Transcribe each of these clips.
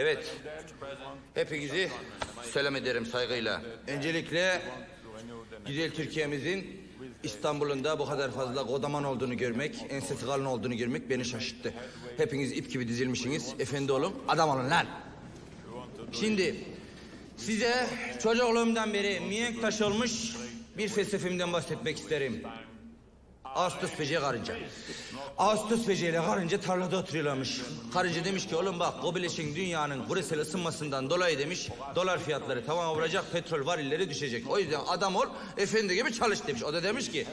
Evet. Hepinizi selam ederim saygıyla. Öncelikle güzel Türkiye'mizin İstanbul'un da bu kadar fazla kodaman olduğunu görmek, ensesi kalın olduğunu görmek beni şaşırttı. Hepiniz ip gibi dizilmişsiniz. Efendi olun, adam olun lan. Şimdi size çocukluğumdan beri mihenk taşı olmuş bir felsefemden bahsetmek isterim. Ağustos böceği karınca. Ağustos böceğiyle karınca tarlada oturuyorlarmış. Karınca demiş ki oğlum bak Gobileş'in dünyanın küresel ısınmasından dolayı demiş dolar fiyatları tavan vuracak petrol varilleri düşecek. O yüzden adam ol efendi gibi çalış demiş. O da demiş ki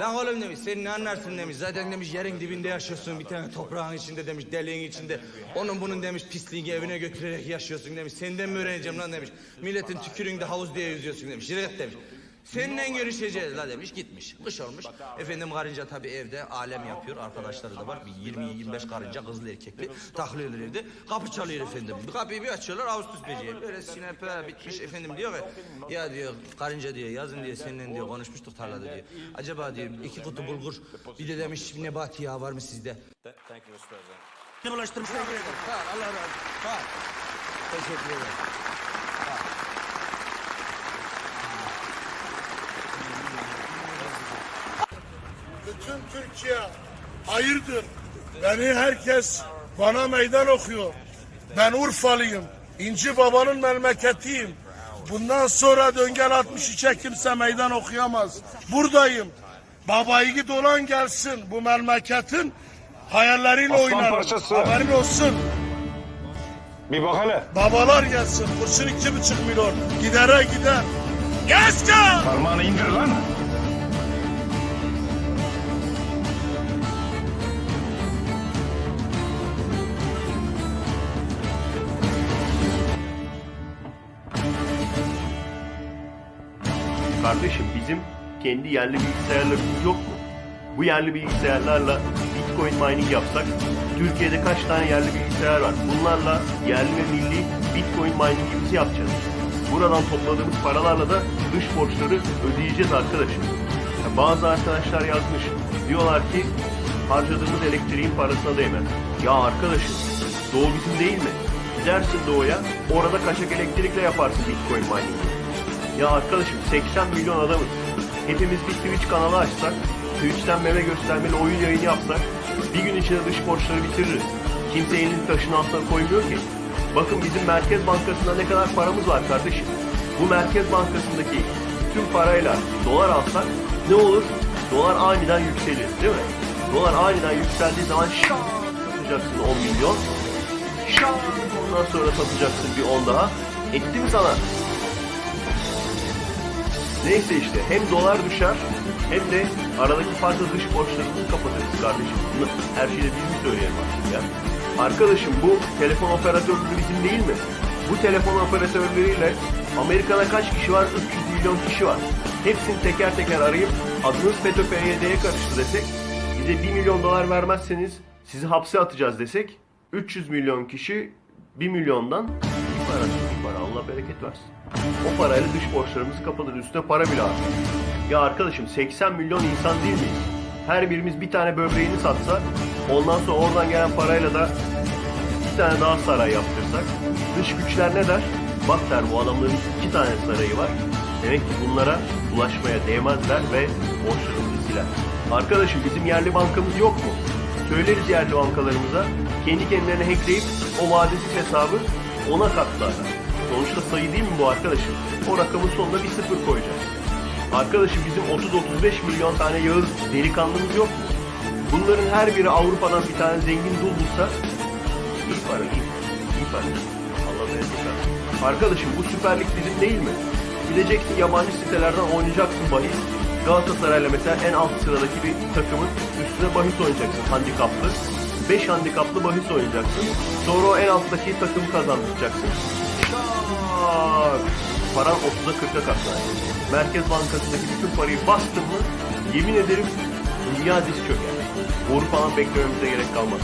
lan oğlum demiş sen ne anlarsın demiş. Zaten demiş yerin dibinde yaşıyorsun bir tane toprağın içinde demiş deliğin içinde. Onun bunun demiş pisliğini evine götürerek yaşıyorsun demiş. Senden mi öğreneceğim lan demiş. Milletin tükürüğünde havuz diye yüzüyorsun demiş. Yürü demiş. Seninle görüşeceğiz la demiş gitmiş. Kış olmuş. Efendim karınca tabii evde alem yapıyor. Arkadaşları da var. Bir 20-25 karınca kızlı erkekli. Takılıyorlar evde. Kapı çalıyor efendim. Kapıyı bir açıyorlar. Ağustos böceği. Böyle sinepe bitmiş efendim diyor ki. Ya diyor karınca diyor yazın diyor seninle diyor konuşmuştuk tarlada diyor. Acaba diyor iki kutu bulgur. Bir de demiş nebati yağ var mı sizde? Thank you, Mr. President. Ol, Allah razı olsun. Teşekkür ederim. Bütün Türkiye hayırdır. Beni herkes bana meydan okuyor. Ben Urfalıyım. İnci babanın memleketiyim. Bundan sonra döngel 63'e kimse meydan okuyamaz. Buradayım. Baba yiğit olan gelsin. Bu memleketin hayalleriyle Aslan oynarım. parçası. Haberin olsun. Bir bak hele. Babalar gelsin. Kurşun iki buçuk milyon. Gidere gider. Yaska! Parmağını indir lan. Kardeşim bizim kendi yerli bilgisayarlarımız yok mu? Bu yerli bilgisayarlarla Bitcoin mining yapsak Türkiye'de kaç tane yerli bilgisayar var? Bunlarla yerli ve milli Bitcoin miningimizi yapacağız. Buradan topladığımız paralarla da dış borçları ödeyeceğiz arkadaşım. Ya bazı arkadaşlar yazmış. Diyorlar ki harcadığımız elektriğin parasına değmez. Ya arkadaşım Doğu bizim değil mi? Gidersin Doğu'ya orada kaçak elektrikle yaparsın Bitcoin mining. Ya arkadaşım 80 milyon adamız. Hepimiz bir Twitch kanalı açsak, Twitch'ten meme göstermeli oyun yayını yapsak, bir gün içinde dış borçları bitiririz. Kimse elini taşın altına koymuyor ki. Bakın bizim Merkez Bankası'nda ne kadar paramız var kardeşim. Bu Merkez Bankası'ndaki tüm parayla dolar alsak ne olur? Dolar aniden yükselir değil mi? Dolar aniden yükseldiği zaman şak satacaksın 10 milyon. Şak ondan sonra satacaksın bir 10 daha. Etti mi sana? Neyse işte hem dolar düşer hem de aradaki farklı dış borçlarımızı kapatırız kardeşim. Bunu her şeyde biz mi söyleyelim artık ya? Arkadaşım bu telefon operatörleri bizim değil mi? Bu telefon operatörleriyle Amerika'da kaç kişi var? 300 milyon kişi var. Hepsini teker teker arayıp adınız FETÖ PYD'ye karıştı desek, bize 1 milyon dolar vermezseniz sizi hapse atacağız desek, 300 milyon kişi 1 milyondan para, para Allah bereket versin. O parayla dış borçlarımızı kapatır. Üstüne para bile var. Ya arkadaşım 80 milyon insan değil miyiz? Her birimiz bir tane böbreğini satsa ondan sonra oradan gelen parayla da bir tane daha saray yaptırsak dış güçler ne der? Bak der bu adamların iki tane sarayı var. Demek ki bunlara ulaşmaya değmezler ve borçlarımızı siler. Arkadaşım bizim yerli bankamız yok mu? Söyleriz yerli bankalarımıza kendi kendilerine hackleyip o vadesiz hesabı ona katlarlar. Sonuçta sayı değil mi bu arkadaşım? O rakamın sonuna bir sıfır koyacağız. Arkadaşım bizim 30-35 milyon tane Yağız delikanlımız yok mu? Bunların her biri Avrupa'dan bir tane zengin dul bulsa iyi para iyi. İyi para. Allah bereket versin. Arkadaşım bu Süper Lig bizim değil mi? Gideceksin yabancı sitelerden oynayacaksın bahis. Galatasaray'la mesela en alt sıradaki bir takımın üstüne bahis oynayacaksın handikaplı. 5 handikaplı bahis oynayacaksın. Sonra o en alttaki takımı kazandıracaksın. Şak! Paran 30'a 40'a katlar. Merkez Bankası'ndaki bütün parayı bastın mı yemin ederim dünya diz çöker. Boru falan beklememize gerek kalmaz.